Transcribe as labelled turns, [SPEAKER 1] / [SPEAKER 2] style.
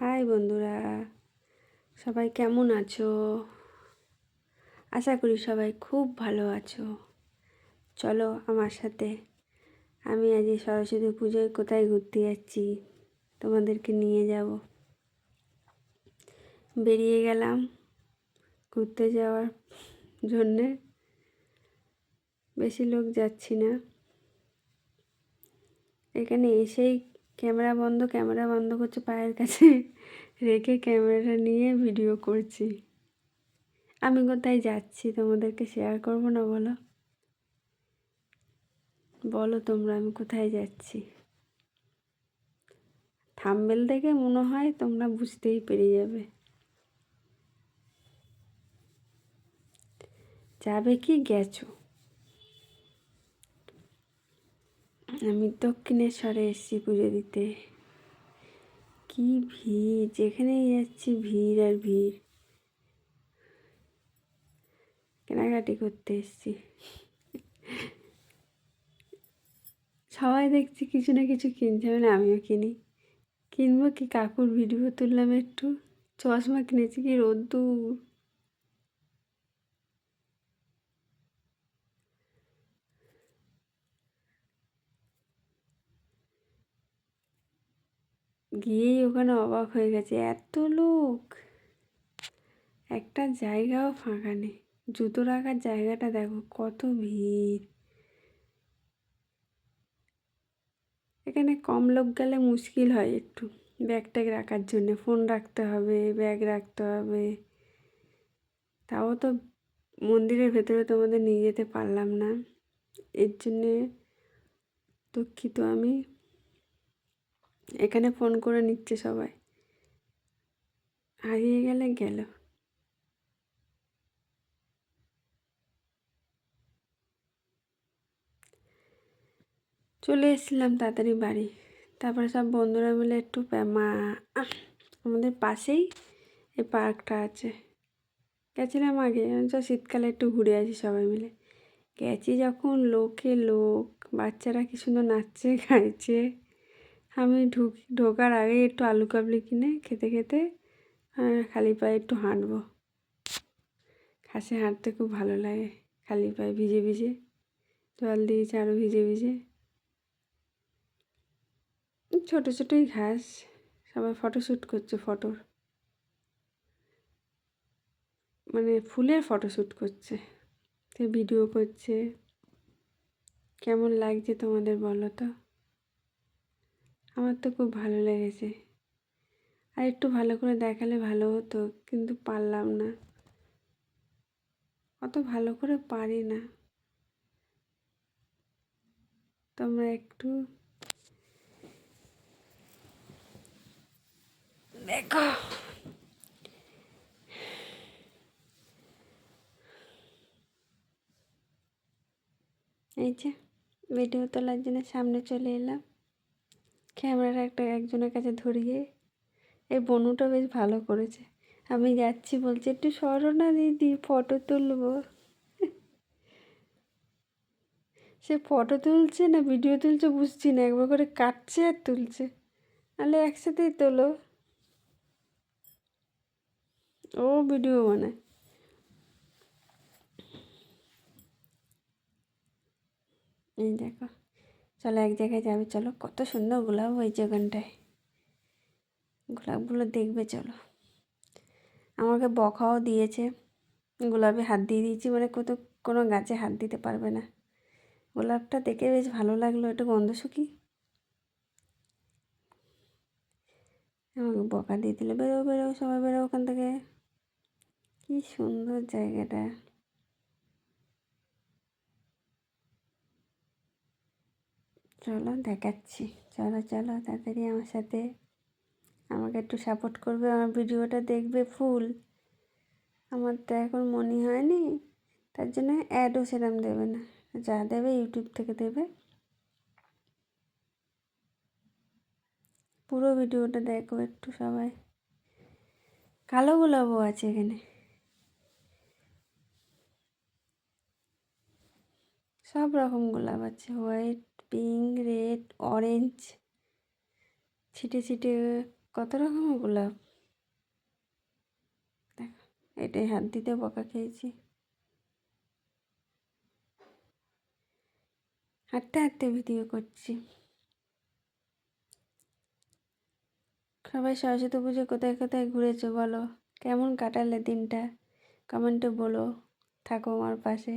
[SPEAKER 1] High বন্ধুরা, সবাই কেমন আছো? আশা করি সবাই খুব ভালো আছো। চলো আমার সাথে, আমি আজ সরস্বতী পুজোয় কোথায় ঘুরতে যাচ্ছি তোমাদেরকে নিয়ে যাব। বেরিয়ে গেলাম ঘুরতে যাওয়ার জন্যে। বেশি লোক যাচ্ছি না। এখানে এসেই ক্যামেরা বন্ধ ক্যামেরা বন্ধ করছে পায়ের কাছে। রেখে ক্যামেরাটা নিয়ে ভিডিও করছি। আমি কোথায় যাচ্ছি? তোমাদেরকে শেয়ার করব না বলো? বলো তোমরা, আমি কোথায় যাচ্ছি? থাম্বেল দেখে মনে হয় তোমরা বুঝতেই পেরে যাবে। যাবে কি? গেছো? আমি দক্ষিণেশ্বরে এসেছি পুজো দিতে। কি ভিড়, যেখানেই যাচ্ছি ভিড় আর ভিড়। কেনাকাটি করতে এসেছি। সবাই দেখছি কিছু না কিছু কিনছে মানে আমিও কিনি। কিনবো কি কাকুর ভিডিও তুললাম একটু? চশমা কিনেছি কি রোদ্দুর? গিয়েই ওখানে অবাক হয়ে গেছে, এত লোক। একটা জায়গাও ফাঁকা নেই। জুতো রাখার জায়গাটা দেখো, কত ভিড়। এখানে কম লোক গেলে মুশকিল হয় একটু। ব্যাগ ট্যাগ রাখার জন্য, ফোন রাখতে হবে, ব্যাগ রাখতে হবে। তাও তো মন্দিরের ভেতরে তোমাদের নিয়ে যেতে পারলাম না। এর জন্যে দুঃখিত আমি। এখানে ফোন করে নিচ্ছে সবাই। হারিয়ে গেলে গেল। চলে এসেছিলাম তাড়াতাড়ি বাড়ি। তারপরে সব বন্ধুরা মিলে একটু মা, আমাদের পাশেই এই পার্কটা আছে। গেছিলাম আগে শীতকালে একটু ঘুরে আসি সবাই মিলে। গেছি যখন লোকে লোক, বাচ্চারা কি সুন্দর নাচছে, গাইছে। আমি ঢুকি, ঢোকার আগে একটু আলু কাবলি কিনে খেতে খেতে খালি পায়ে একটু হাঁটবো। ঘাসে হাঁটতে খুব ভালো লাগে, খালি পায়ে ভিজে ভিজে, জল দিয়েছে আরও ভিজে ভিজে। ছোটো ছোটোই ঘাস, সবাই ফটোশ্যুট করছে ফটোর মানে ফুলের ফটোশ্যুট করছে ভিডিও করছে। কেমন লাগছে তোমাদের বলো তো? আমার তো খুব ভালো লেগেছে। আর একটু ভালো করে দেখালে ভালো হতো, কিন্তু পারলাম না। অত ভালো করে পারি না। তোমরা একটু দেখো। এই যে ভিডিও তোলার জন্য সামনে চলে এলাম। ক্যামেরাটা একটা একজনের কাছে ধরিয়ে, এই বনুটা বেশ ভালো করেছে। আমি যাচ্ছি বলছি, একটু সরো না দিদি ফটো তুলবো। সে ফটো তুলছে না ভিডিও তুলছে বুঝছি না, একবার করে কাটছে আর তুলছে। নাহলে একসাথেই তোলো। ও ভিডিও বানায়। এই দেখো। চলো এক জায়গায় যাবে, চলো কত সুন্দর গোলাপ হয়েছে ওখানটায়। গোলাপগুলো দেখবে, চলো। আমাকে বকাও দিয়েছে, গোলাপে হাত দিয়ে দিয়েছি মানে কত, কোনো গাছে হাত দিতে পারবে না। গোলাপটা দেখে বেশ ভালো লাগল একটু গন্ধ শুকি। আমাকে বকা দিয়ে দিলে, বেরো বেরো, সবাই বেরো ওখান থেকে। কি সুন্দর জায়গাটা। চলো দেখাচ্ছি। চলো চলো, তাড়াতাড়ি আমার সাথে আমাকে একটু সাপোর্ট করবে, আমার ভিডিওটা দেখবে ফুল আমার তো এখন মনে হয়নি, তার জন্য অ্যাডও সেরম দেবে না। যা দেবে ইউটিউব থেকে দেবে। পুরো ভিডিওটা দেখো একটু সবাই। কালো গোলাপও আছে এখানে। সব রকম গোলাপ আছে হোয়াইট পিঙ্ক রেড অরেঞ্জ ছিটে ছিটে কত রকমের গোলাপ দেখো, এটাই হাত দিতে বকা খেয়েছি। হাঁটতে হাঁটতে ভিডিও করছি। সবাই সরস্বতী পুজো কোথায় কোথায় ঘুরেছো বলো? কেমন কাটালে দিনটা? কমেন্টে বলো। থাকো আমার পাশে।